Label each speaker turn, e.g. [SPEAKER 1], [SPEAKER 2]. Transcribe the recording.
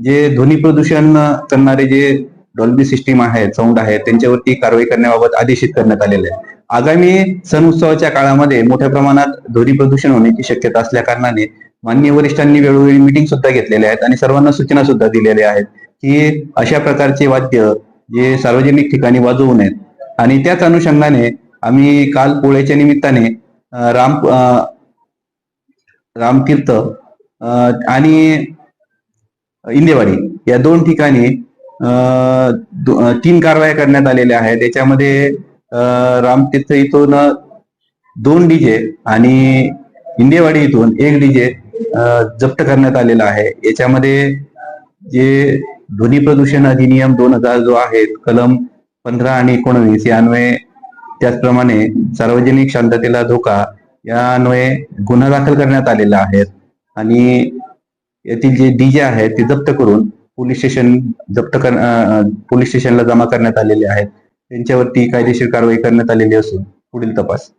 [SPEAKER 1] जे ध्वनी प्रदूषण करणारे जे डॉल्बी सिस्टीम आहे साऊंड आहे त्यांच्यावरती कारवाई करण्याबाबत आदेशित करण्यात आलेले आहे आगामी सण उत्सवाच्या काळामध्ये मोठ्या प्रमाणात ध्वनी प्रदूषण होण्याची शक्यता असल्या कारणाने मान्य वरिष्ठांनी वेळोवेळी मिटिंग सुद्धा घेतलेल्या आहेत आणि सर्वांना सूचना सुद्धा दिलेल्या आहेत की अशा प्रकारचे वाद्य जे सार्वजनिक ठिकाणी वाजवू नयेत. आणि त्याच अनुषंगाने आम्ही काल पोळ्याच्या निमित्ताने राम अं, रामतीर्थ आणि इंदेवाडी या दोन ठिकाणी दो- तीन कारवाया करण्यात आलेल्या आहेत. याच्यामध्ये रामतीर्थ इथून दोन डीजे आणि इंदेवाडी इथून एक डीजे जप्त करण्यात आलेला आहे. याच्यामध्ये जे ध्वनी प्रदूषण अधिनियम दोन हजार जो आहे कलम पंधरा आणि एकोणवीस यान्वये त्याचप्रमाणे सार्वजनिक शांततेला धोका या अन्वये गुन्हा दाखल करण्यात आलेला आहे. आणि यातील जे डीजे आहेत ते जप्त करून पोलीस स्टेशन जप्त कर पोलीस स्टेशनला जमा करण्यात आलेले आहेत. त्यांच्यावरती कायदेशीर कारवाई करण्यात आलेली असून पुढील तपास.